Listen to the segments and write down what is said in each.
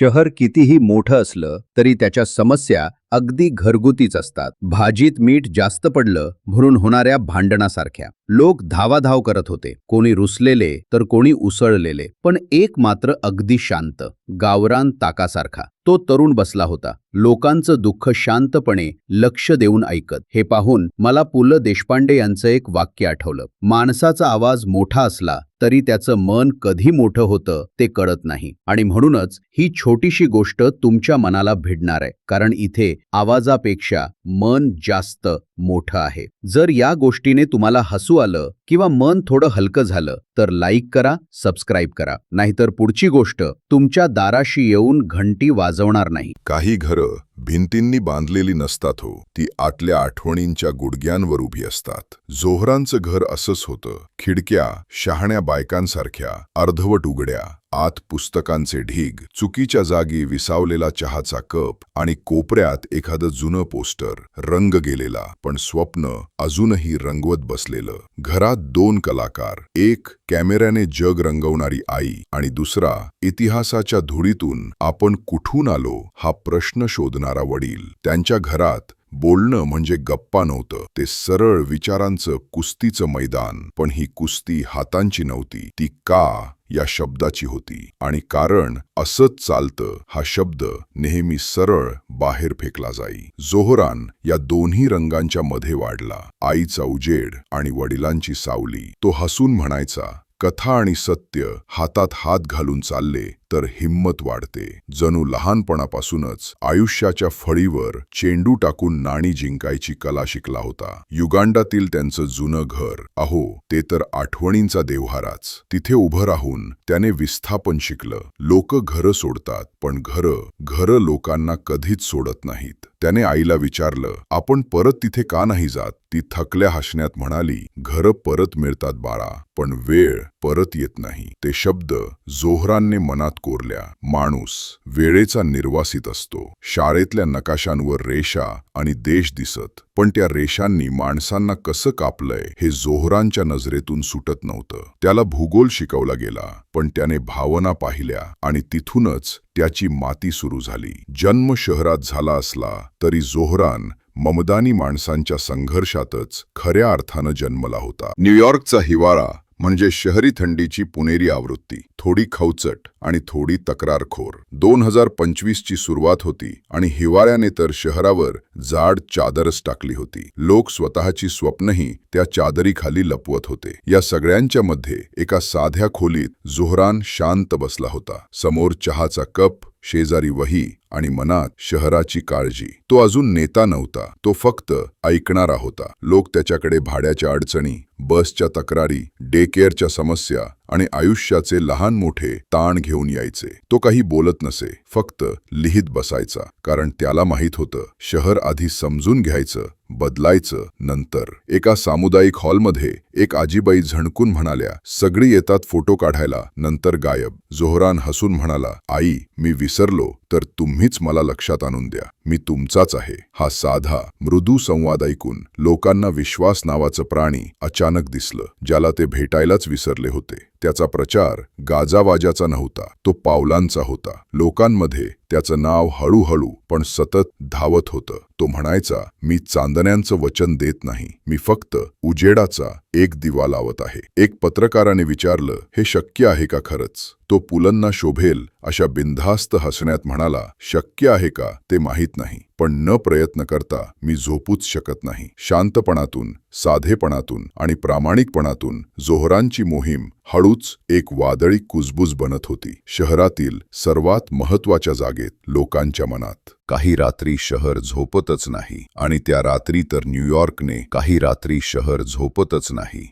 शहर कितीही मोठं असलं तरी त्याच्या समस्या अगदी घरगुतीच असतात. भाजीत मीठ जास्त पडलं म्हणून होणाऱ्या भांडणासारख्या. लोक धावाधाव करत होते. कोणी रुसलेले तर कोणी उसळलेले. पण एक मात्र अगदी शांत गावरान ताकासारखा तो तरुण बसला होता. लोकांचं दुःख शांतपणे लक्ष देऊन ऐकत. हे पाहून मला पु ल देशपांडे यांचं एक वाक्य आठवलं. माणसाचा आवाज मोठा असला तरी त्याचं मन कधी मोठं होतं ते कळत नाही. आणि म्हणूनच ही छोटीशी गोष्ट तुमच्या मनाला भिडणार आहे. कारण इथे आवाजापेक्षा मन जास्त मोठं आहे. जर या गोष्टीने तुम्हाला हसू आलं किंवा मन थोडं हलकं झालं तर लाईक करा सबस्क्राईब करा. नाहीतर पुढची गोष्ट तुमच्या दाराशी येऊन घंटी वाजवणार नाही. काही घरं भिंतींनी बांधलेली नसतात हो. ती आतल्या आठवणींच्या गुडघ्यांवर उभी असतात. जोहरांचं घर असंच होतं. खिडक्या शहाण्या बायकांसारख्या अर्धवट उघड्या आत पुस्तकांचे ढीग चुकीच्या जागी विसावलेला चहाचा कप आणि कोपऱ्यात एखादं जुनं पोस्टर रंग गेलेला पण स्वप्न अजूनही रंगवत बसलेलं. घरात दोन कलाकार एक कॅमेऱ्याने जग रंगवणारी आई आणि दुसरा इतिहासाच्या धुळीतून आपण कुठून आलो हा प्रश्न शोधणार वडील. त्यांच्या घरात बोलणं म्हणजे गप्पा नव्हतं. ते सरळ विचारांचं कुस्तीचं मैदान. पण ही कुस्ती हातांची नव्हती. ती का या शब्दाची होती. आणि कारण असंच चालतं. हा शब्द नेहमी सरळ बाहेर फेकला जाई. जोहरान या दोन्ही रंगांच्या मध्ये वाढला. आईचा उजेड आणि वडिलांची सावली. तो हसून म्हणायचा कथा आणि सत्य हातात हात घालून चालले. तर हिंमत वाढते. जणू लहानपणापासूनच आयुष्याच्या फळीवर चेंडू टाकून नाणी जिंकायची कला शिकला होता. युगांडातील त्यांचं जुनं घर अहो ते तर आठवणींचा देव्हाराच. तिथे उभं राहून त्याने विस्थापन शिकलं. लोक घरं सोडतात पण घरं घरं लोकांना कधीच सोडत नाहीत. त्याने आईला विचारलं आपण परत तिथे का नाही जात ती थकल्या हसण्यात म्हणाली घरं परत मिळतात बाळा पण वेळ परत येत नाही. ते शब्द जोहरांनी मनात कोरल्या. माणूस वेळेचा निर्वासित असतो. शाळेतल्या नकाशांवर रेषा आणि देश दिसत. पण त्या रेषांनी माणसांना कसं कापलंय हे जोहरांच्या नजरेतून सुटत नव्हतं. त्याला भूगोल शिकवला गेला. पण त्याने भावना पाहिल्या आणि तिथूनच त्याची माती सुरू झाली. जन्म शहरात झाला असला तरी जोहरान ममदानी माणसांच्या संघर्षातच खऱ्या अर्थानं जन्मला होता. न्यूयॉर्कचा हिवाळा म्हणजे शहरी थंडीची पुणेरी आवृत्ती. थोडी खवचट आणि थोडी तक्रारखोर. दोन हजार पंचवीसची सुरुवात होती आणि हिवाळ्याने तर शहरावर जाड चादरच टाकली होती. लोक स्वतःची स्वप्नही त्या चादरीखाली लपवत होते. या सगळ्यांच्या मध्ये एका साध्या खोलीत जोहरान शांत बसला होता. समोर चहाचा कप शेजारी वही आणि मनात शहराची काळजी. तो अजून नेता नव्हता. तो फक्त ऐकणारा होता. लोक त्याच्याकडे भाड्याच्या अडचणी बसच्या तक्रारी डे केअरच्या समस्या आणि आयुष्याचे लहान मोठे ताण घेऊन यायचे. तो काही बोलत नसे फक्त लिहित बसायचा कारण त्याला माहीत होतं शहर आधी समजून घ्यायचं बदलायचं नंतर. एका सामुदायिक हॉलमध्ये एक आजीबाई झणकून म्हणाल्या सगळी येतात फोटो काढायला. नंतर गायब. जोहरान हसून म्हणाला आई मी विसरलो तर तुम्हीच मला लक्षात आणून द्या. मी तुमचाच आहे. हा साधा मृदू संवाद ऐकून लोकांना विश्वास नावाचं प्राणी अचानक दिसलं ज्याला ते भेटायलाच विसरले होते. त्याचा प्रचार गाजावाजाचा नव्हता तो पावलांचा होता. लोकांमध्ये त्याचं नाव हळूहळू पण सतत धावत होतं. तो म्हणायचा मी चांदण्यांचं वचन देत नाही. मी फक्त उजेडाचा एक दिवा लावत आहे. एक पत्रकाराने विचारलं हे शक्य आहे का खरंच? तो पुलंना शोभेल अशा बिनधास्त हसण्यात म्हणाला शक्य आहे का ते माहीत नाही. पण न प्रयत्न करता मी झोपूच शकत नाही. शांतपणातून साधेपणातून आणि प्रामाणिकपणातून जोहरांची मोहीम हळूच एक वादळी कुजबुज बनत होती. शहरातील सर्वात महत्त्वाच्या जागेत लोकांच्या मनात. काही रात्री शहर झोपतच नाही आणि त्या रात्री तर न्यूयॉर्कने काही रात्री शहर झोपतच नाही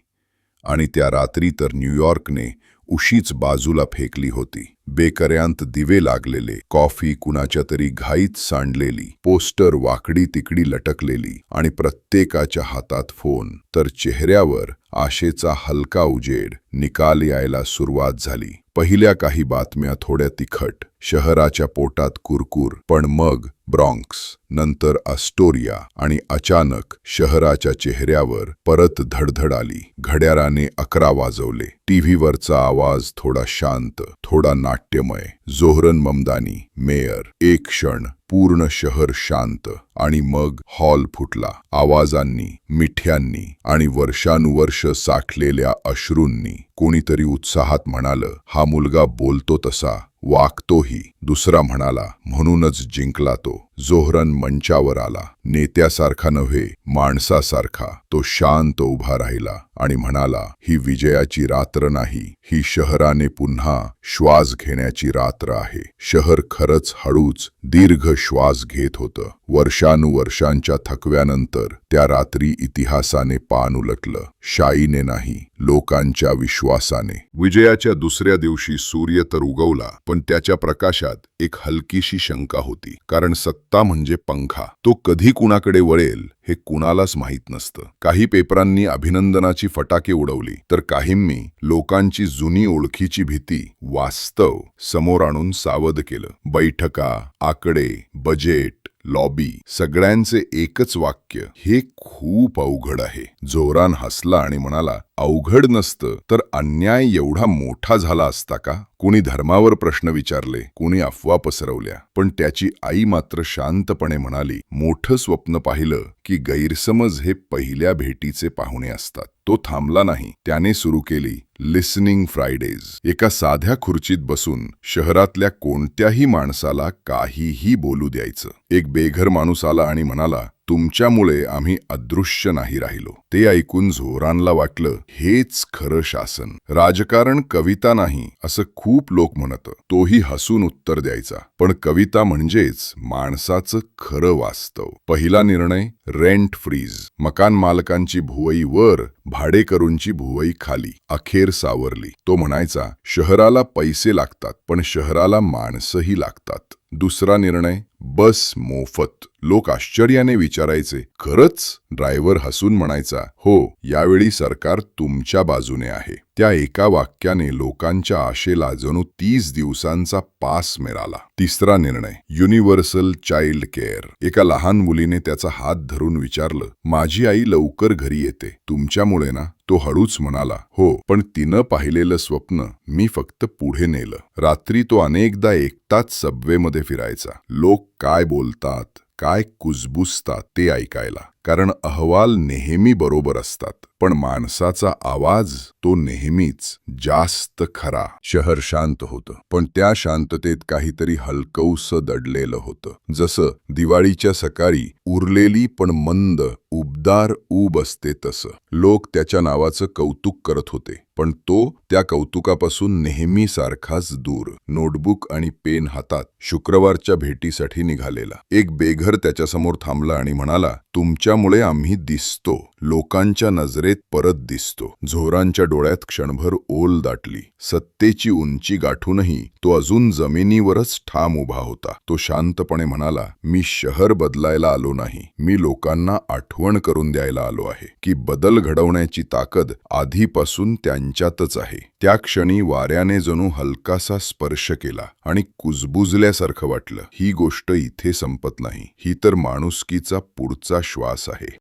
आणि त्या रात्री तर न्यूयॉर्कने उशीच बाजूला फेकली होती. बेकऱ्यांत दिवे लागलेले कॉफी कुणाच्या तरी घाईत सांडलेली पोस्टर वाकडी तिकडी लटकलेली आणि प्रत्येकाच्या हातात फोन. तर चेहऱ्यावर आशेचा हलका उजेड निकाल यायला सुरुवात झाली. पहिल्या काही बातम्या थोड्या तिखट शहराच्या पोटात कुरकुर पण मग ब्रॉन्क्स नंतर अस्टोरिया आणि अचानक शहराच्या चेहऱ्यावर परत धडधड आली. घड्याळाने अकरा वाजवले. टीव्हीवरचा आवाज थोडा शांत थोडा नाट्यमय. जोहरन ममदानी मेयर एक क्षण पूर्ण शहर शांत आणि मग हॉल फुटला. आवाजांनी मिठ्यांनी आणि वर्षानुवर्ष साठलेल्या अश्रूंनी. कोणीतरी उत्साहात म्हणालं हा मुलगा बोलतो तसा वागतोही. दुसरा म्हणाला म्हणूनच जिंकला तो. जोहरन मंचावर आला. नेत्यासारखा नव्हे माणसासारखा. तो शांत उभा राहिला आणि म्हणाला ही विजयाची रात्र नाही ही शहराने पुन्हा श्वास घेण्याची रात्र आहे. शहर खरंच हळूच दीर्घ श्वास घेत होतं. वर्षानुवर्षांच्या थकव्यानंतर त्या रात्री इतिहासाने पान उलटलं. शाईने नाही लोकांच्या विश्वासाने विजयाच्या दुसऱ्या दिवशी सूर्य तर उगवला पण त्याच्या प्रकाशात एक हलकीशी शंका होती. कारण सत्ता म्हणजे पंखा. तो कधी कुणाकडे वळेल हे कुणालाच माहीत नसतं. काही पेपरांनी अभिनंदनाची फटाके उडवली तर काहींनी लोकांची जुनी ओळखीची भीती वास्तव समोर आणून सावध केलं. बैठका आकडे बजेट लॉबी सगळ्यांचे एकच वाक्य हे खूप अवघड आहे. जोरान हसला आणि म्हणाला अवघड नसतं. तर अन्याय एवढा मोठा झाला असता का? कुणी धर्मावर प्रश्न विचारले कुणी अफवा पसरवल्या. पण त्याची आई मात्र शांतपणे म्हणाली मोठं स्वप्न पाहिलं की गैरसमज हे पहिल्या भेटीचे पाहुणे असतात. तो थांबला नाही. त्याने सुरू केली लिसनिंग फ्रायडेज एका साध्या खुर्चीत बसून शहरातल्या कोणत्याही माणसाला काहीही बोलू द्यायचं. एक बेघर माणूस आला आणि म्हणाला तुमच्यामुळे आम्ही अदृश्य नाही राहिलो. ते ऐकून झोरानला वाटलं हेच खरं शासन. राजकारण कविता नाही असं खूप लोक म्हणत. तोही हसून उत्तर द्यायचा. पण कविता म्हणजेच माणसाचं खरं वास्तव. पहिला निर्णय रेंट फ्रीज मकान मालकांची भुवई वर भाडेकरूंची भुवई खाली. अखेर सावरली. तो म्हणायचा शहराला पैसे लागतात पण शहराला माणसंही लागतात. दुसरा निर्णय बस मोफत. लोक आश्चर्याने विचारायचे खरंच ड्रायव्हर हसून म्हणायचा हो यावेळी सरकार तुमच्या बाजूने आहे त्या एका वाक्याने लोकांच्या आशेला जणू तीस दिवसांचा पास मिळाला. तिसरा निर्णय युनिव्हर्सल चाइल्ड केअर एका लहान मुलीने त्याचा हात धरून विचारलं माझी आई लवकर घरी येते. तुमच्यामुळे ना? तो हळूच म्हणाला हो पण तिनं पाहिलेलं स्वप्न मी फक्त पुढे नेलं. रात्री तो अनेकदा एकटाच सबवेमध्ये फिरायचा. लोक काय बोलतात? काय कुजबुजता ते ऐकायला. कारण अहवाल नेहमी बरोबर असतात. पण माणसाचा आवाज तो नेहमीच जास्त खरा. शहर शांत होतं. पण त्या शांततेत काहीतरी हलकौस दडलेलं होतं. जसं दिवाळीच्या सकाळी उरलेली पण मंद उबदार ऊब असते तसं. लोक त्याच्या नावाचं कौतुक करत होते पण तो त्या कौतुकापासून नेहमी सारखाच दूर. नोटबुक आणि पेन हातात शुक्रवारच्या भेटीसाठी निघालेला. एक बेघर त्याच्यासमोर थांबला आणि म्हणाला तुमच्यामुळे आम्ही दिसतो. लोकांच्या नजरेत परत दिसतो. झोरांच्या डोळ्यात क्षणभर ओल दाटली. सत्तेची उंची गाठूनही तो अजून जमिनीवरच ठाम उभा होता. तो शांतपणे म्हणाला मी शहर बदलायला आलो नाही. मी लोकांना आठवण करून द्यायला आलो आहे की बदल घडवण्याची ताकद आधीपासून त्यांच्यातच आहे. त्या क्षणी वाऱ्याने जणू हलकासा स्पर्श केला आणि कुजबुजल्यासारखं वाटलं. ही गोष्ट इथे संपत नाही. ही तर माणुसकीचा पुढचा श्वास आहे.